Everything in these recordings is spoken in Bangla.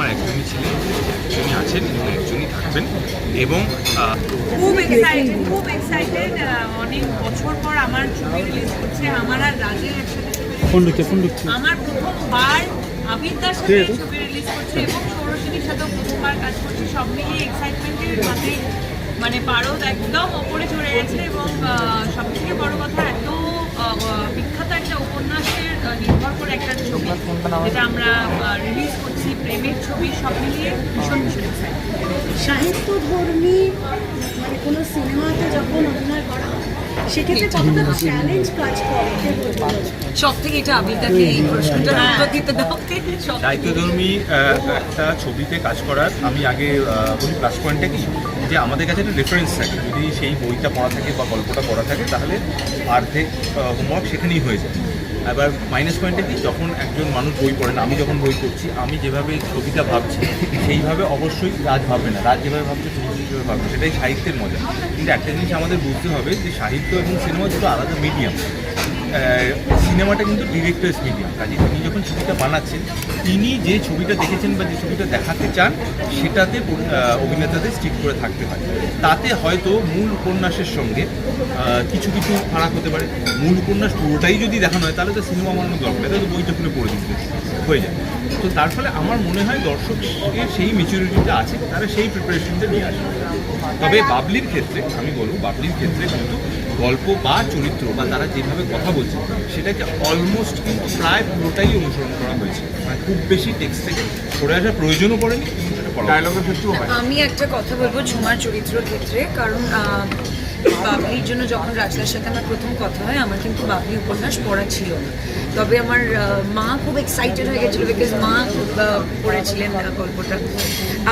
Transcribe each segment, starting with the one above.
কুমার একজনই ছিলেন একজনই আছেন এবং একজনই থাকবেন এবং খুব এক্সাইটেড খুব এক্সাইটেড অনেক বছর পর আমার ছবি রিলিজ করছে আমার আর রাজের একসাথে ছবি release ফোন ঢুকছে, ফোন ঢুকছে। আমার প্রথমবার সাথে এই ছবি রিলিজ করছে এবং সৌরশিনীর সাথেও প্রথমবার কাজ করছে। সব মিলিয়ে এক্সাইটমেন্টের মাঝে মানে পারদ একদম ওপরে চড়ে গেছে এবং সব থেকে বড় কথা এত আহ, বিখ্যাত একটা উপন্যাসের নির্ভর করে একটা ছবি যেটা আমরা রিলিজ করছি। প্রেমের ছবি সব মিলিয়ে ভীষণ ভীষণ এক্সাইটেড সাহিত্য ধর্মী মানে কোনো সিনেমাতে যখন অভিনয় করা সেক্ষেত্রে কতটা চ্যালেঞ্জ কাজ করে? সব থেকে এটা আবিদ্যাকে এই প্রশ্নটার উত্তর দিতে দাও। সব দায়িত্বধর্মী আহ, একটা ছবিতে কাজ করার আমি আগে বলি প্লাস পয়েন্টটা কি? যে আমাদের কাছে একটা রেফারেন্স থাকে। যদি সেই বইটা পড়া থাকে বা গল্পটা পড়া থাকে, তাহলে অর্ধেক হোমওয়ার্ক সেখানেই হয়ে যায়। এবার মাইনাস পয়েন্টে কি? যখন একজন মানুষ বই পড়েন আমি যখন বই পড়ছি, আমি যেভাবে ছবিটা ভাবছি, সেইভাবে অবশ্যই রাজ ভাববে না। রাজ যেভাবে ভাবছে তুমি সেভাবে সেটাই সাহিত্যের মজা। কিন্তু একটা জিনিস আমাদের বুঝতে হবে যে সাহিত্য এবং সিনেমা দুটো আলাদা মিডিয়াম সিনেমাটা কিন্তু ডিরেক্টর্স মিডিয়াম কাজে তিনি যখন ছবিটা বানাচ্ছেন, তিনি যে ছবিটা দেখেছেন বা যে ছবিটা দেখাতে চান, সেটাতে অভিনেতাদের স্টিক করে থাকতে হয়। তাতে হয়তো মূল উপন্যাসের সঙ্গে কিছু কিছু ফারাক হতে পারে। মূল উপন্যাস পুরোটাই যদি দেখানো হয় তাহলে তো সিনেমা বানানোর দরকার তাহলে বইটা খুলে পড়ে দিতে হয়ে যায় তো তার ফলে আমার মনে হয় দর্শকের সেই মেচুরিটিটা আছে, তারা সেই প্রিপারেশনটা নিয়ে আসে তবে বাবলির ক্ষেত্রে আমি বলব বাবলির ক্ষেত্রে কিন্তু গল্প বা চরিত্র বা তারা যেভাবে কথা বলছে সেটাকে অলমোস্ট কিন্তু প্রায় পুরোটাই অনুসরণ করা হয়েছে। মানে খুব বেশি টেক্সট থেকে সরে আসার প্রয়োজনও পড়েনি আমি একটা কথা বলব ঝুমার চরিত্রের ক্ষেত্রে কারণ বাবলির জন্য যখন রাজদার সাথে আমার প্রথম কথা হয়, আমার কিন্তু বাবলি উপন্যাস পড়া ছিল না। তবে আমার মা খুব এক্সাইটেড হয়ে গেছিল বিকজ মা পড়েছিলেন গল্পটা।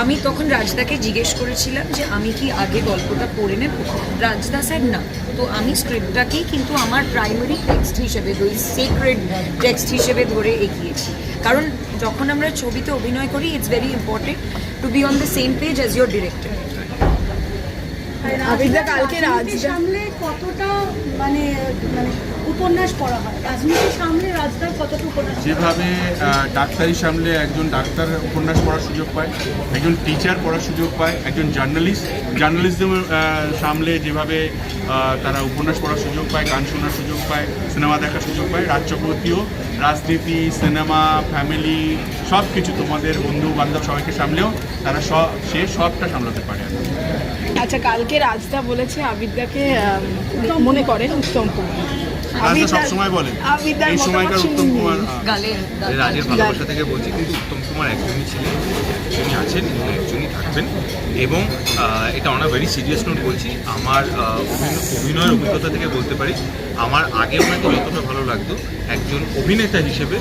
আমি তখন রাজদাকে জিজ্ঞেস করেছিলাম যে, আমি কি আগে গল্পটা পড়ে নেব? রাজদা স্যার না। তো আমি স্ক্রিপ্টটাকেই কিন্তু আমার প্রাইমারি টেক্সট হিসেবে, ওই সিক্রেট টেক্সট হিসেবে ধরে এগিয়েছি। কারণ যখন আমরা ছবিতে অভিনয় করি it's very important to be on the same page as your director Abida কালকে রাজ সামলে কতটা মানে মানে উপন্যাস পড়া হয়। রাজনীতি সামলে রাজদার কতটা উপন্যাস যেভাবে ডাক্তারি সামলে একজন ডাক্তার উপন্যাস পড়ার সুযোগ পায় একজন টিচার পড়ার সুযোগ পায় একজন জার্নালিস্ট জার্নালিস্টদের সামলে যেভাবে তারা উপন্যাস পড়ার সুযোগ পায় গান শোনার সুযোগ পায় সিনেমা দেখার সুযোগ পায় রাজ চক্রবর্তীও রাজনীতি সিনেমা ফ্যামিলি সব কিছু তোমাদের বন্ধু বান্ধব সবাইকে সামলেও তারা সব সে সবটা সামলাতে পারে। আচ্ছা কালকে রাজদা বলেছে আবিদ্যাকে মনে মনে করেন উত্তম কুমার। রাজদা আবিদ্যার- সবসময় বলেন এই সময়কার উত্তম কুমার রাজের ভালোবাসা থেকে বলছি কিন্তু উত্তম কুমার একজনই ছিলেন একজনই আছেন এবং একজনই থাকবেন। এবং এটা অনেক ভেরি সিরিয়াস নোট বলছি আমার অভিনয়- অভিনয়ের অভিজ্ঞতা থেকে বলতে পারি আমার আগে ওনাকে যতটা ভালো লাগতো একজন অভিনেতা হিসেবে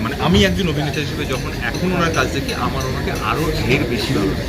মানে আমি একজন অভিনেতা হিসেবে যখন এখন ওনার কাজ দেখি আমার ওনাকে আরও ঢের বেশি ভালো লাগে।